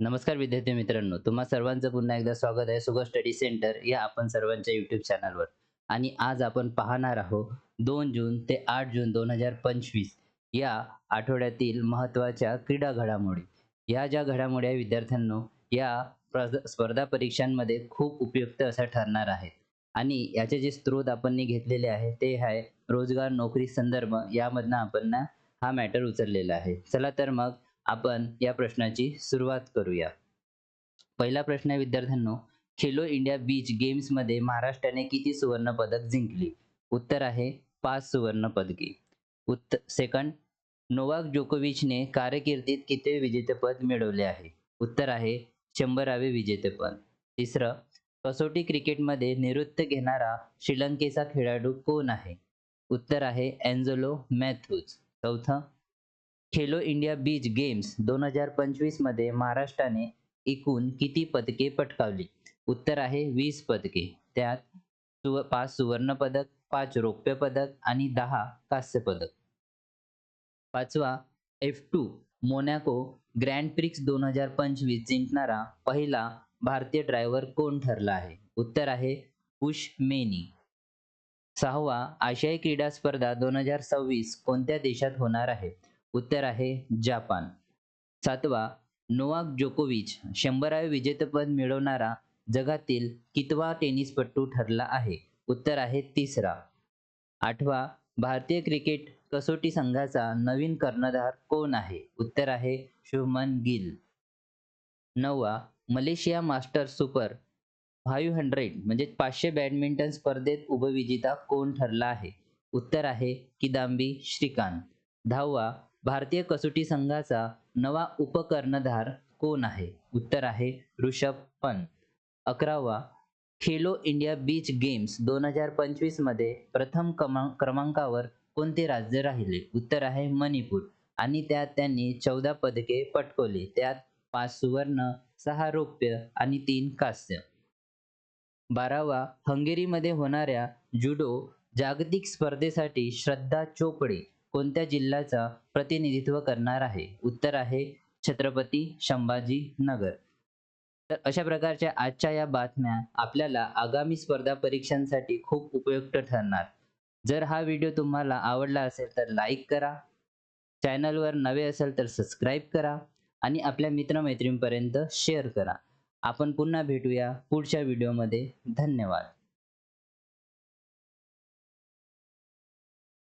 नमस्कार विद्यार्थी मित्रांनो तुम्हा सर्वांचं पुन्हा एकदा स्वागत आहे सुगर स्टडी सेंटर या आपण सर्वांच्या यूट्यूब चॅनलवर आणि आज आपण पाहणार आहोत दोन जून ते आठ जून दोन हजार पंचवीस या आठवड्यातील महत्त्वाच्या क्रीडा घडामोडी. या ज्या घडामोडी आहे विद्यार्थ्यांनो या प्र- स्पर्धा परीक्षांमध्ये खूप उपयुक्त असं ठरणार आहे. आणि याचे जे स्रोत आपण घेतलेले आहे ते आहे रोजगार नोकरी संदर्भ यामधनं आपण हा मॅटर उचललेला आहे. चला तर मग आपण या प्रश्नाची सुरुवात करूया. पहिला प्रश्न आहे विद्यार्थ्यांनो खेलो इंडिया बीच गेम्समध्ये महाराष्ट्राने किती सुवर्ण पदक जिंकली? उत्तर आहे पाच सुवर्ण पदके उत्तर सेकंड नोवाक जोकोविचने कारकिर्दीत किती विजेतेपद मिळवले आहे? उत्तर आहे शंभरावे विजेतेपद. तिसरं कसोटी क्रिकेटमध्ये निवृत्त घेणारा श्रीलंकेचा खेळाडू कोण आहे? उत्तर आहे एन्झोलो मॅथ्यूज. चौथं खेलो इंडिया बीच गेम्स दोन हजार पंचवीसमध्ये महाराष्ट्राने एकूण किती पदके पटकावली? उत्तर आहे वीस पदके. त्यात सुव पाच सुवर्ण पदक पाच रौप्य पदक आणि दहा कांस्य पदक पाचवा F two Monaco Grand Prix दोन हजार पंचवीस जिंकणारा पहिला भारतीय ड्रायव्हर कोण ठरला आहे? उत्तर आहे पुष मेनी. सहावा आशियाई क्रीडा स्पर्धा दोन हजार सव्वीस कोणत्या देशात होणार आहे? उत्तर आहे जापान. सातवा नोवाक जोकोविच शंभरावे विजेतेपद मिळवणारा जगातील कितवा टेनिसपटू ठरला आहे? उत्तर आहे तिसरा. आठवा भारतीय क्रिकेट कसोटी संघाचा नवीन कर्णधार कोण आहे? उत्तर आहे शुभमन गिल. नववा Malaysia master super five hundred म्हणजे पाचशे बॅडमिंटन स्पर्धेत उपविजेता कोण ठरला आहे? उत्तर आहे किदांबी श्रीकांत. दहावा भारतीय कसोटी संघाचा नवा उपकर्णधार कोण आहे? उत्तर आहे ऋषभ पंत. अकरावा खेलो इंडिया बीच गेम्स दोन हजार पंचवीसमध्ये प्रथम क्रमां क्रमांकावर कोणते राज्य राहिले? उत्तर आहे मणिपूर. आणि त्यात त्यांनी चौदा पदके पटकवली. त्यात पाच सुवर्ण सहा रौप्य आणि तीन कांस्य. बारावा हंगेरीमध्ये होणाऱ्या जुडो जागतिक स्पर्धेसाठी श्रद्धा चोपडे कोणत्या जिल्ह्याचा प्रतिनिधित्व करणार आहे? उत्तर आहे छत्रपती संभाजी नगर. तर अशा प्रकारच्या आजच्या या बातम्या आपल्याला आगामी स्पर्धा परीक्षांसाठी खूप उपयुक्त ठरणार. जर हा व्हिडिओ तुम्हाला आवडला असेल तर लाईक करा. चॅनलवर नवे असेल तर सबस्क्राईब करा आणि आपल्या मित्रमैत्रिणींपर्यंत शेअर करा. आपण पुन्हा भेटूया पुढच्या व्हिडिओमध्ये. धन्यवाद.